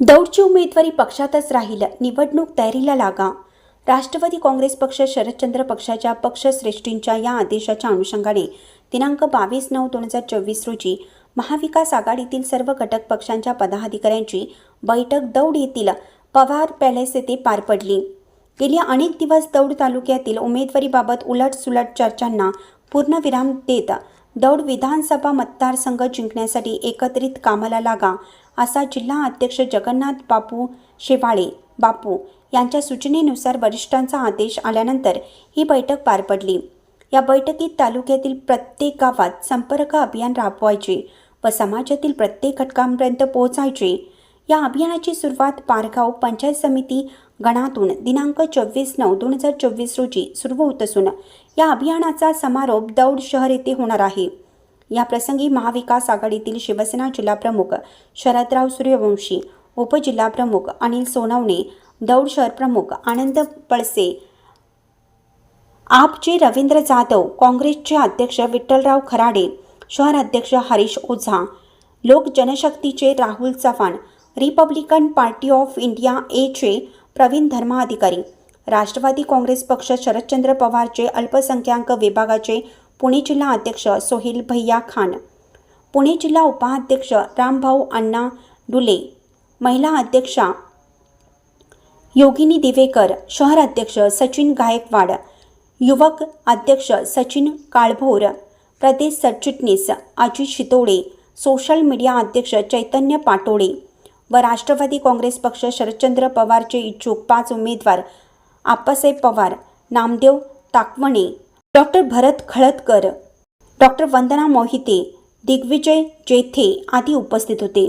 दौडची उमेदवारी पक्षातच राहील. निवडणूक तयारीला लागा. राष्ट्रवादी काँग्रेस पक्ष शरदचंद्र पक्षाच्या पक्षश्रेष्ठींच्या या आदेशाच्या अनुषंगाने दिनांक बावीस नऊ दोन हजार चोवीस रोजी महाविकास आघाडीतील सर्व घटक पक्षांच्या पदाधिकाऱ्यांची बैठक दौड येथील पवार पॅलेस येथे पार पडली. गेल्या अनेक दिवस दौड तालुक्यातील उमेदवारीबाबत उलटसुलट चर्चांना पूर्णविराम देत दौड विधानसभा मतदारसंघ जिंकण्यासाठी एकत्रित कामाला लागा असा जिल्हा अध्यक्ष जगन्नाथ बापू शेवाळे बापू यांच्या सूचनेनुसार वरिष्ठांचा आदेश आल्यानंतर ही बैठक पार पडली. या बैठकीत तालुक्यातील प्रत्येक गावात संपर्क अभियान राबवायचे व समाजातील प्रत्येक घटकांपर्यंत पोहोचायचे. या अभियानाची सुरुवात पारगाव पंचायत समिती गणातून दिनांक चोवीस नऊ दोन हजार चोवीस रोजी सुरू होत असून या अभियानाचा समारोप दौड शहर येथे होणार आहे. या प्रसंगी महाविकास आघाडीतील शिवसेना जिल्हाप्रमुख शरदराव सूर्यवंशी उपजिल्हाप्रमुख अनिल सोनवणे दौड शहर प्रमुख आनंद पळसे आपचे रवींद्र जाधव काँग्रेसचे अध्यक्ष विठ्ठलराव खराडे शहर अध्यक्ष हरीश ओझा लोक जनशक्तीचे Rahul Chavan Republican Party of India एचे Pravin Dharmadhikari. Rashtrawadi Congress पक्ष शरदचंद्र पवारचे अल्पसंख्याक विभागाचे पुणे जिल्हा अध्यक्ष सोहेल भैया खान. पुणे जिल्हा उपाध्यक्ष रामभाऊ अण्णा डुले. महिला अध्यक्षा योगिनी दिवेकर. शहर अध्यक्ष सचिन गायकवाड. युवक अध्यक्ष सचिन काळभोर. प्रदेश सरचिटणीस अजित शितोडे सोशल मीडिया अध्यक्ष चैतन्य पाटोळे. व राष्ट्रवादी काँग्रेस पक्ष शरदचंद्र पवारचे इच्छुक पाच उमेदवार आप्पासाहेब पवार नामदेव ताकवणे डॉक्टर भरत खळदकर डॉक्टर वंदना मोहिते दिग्विजय जेथे आदी उपस्थित होते.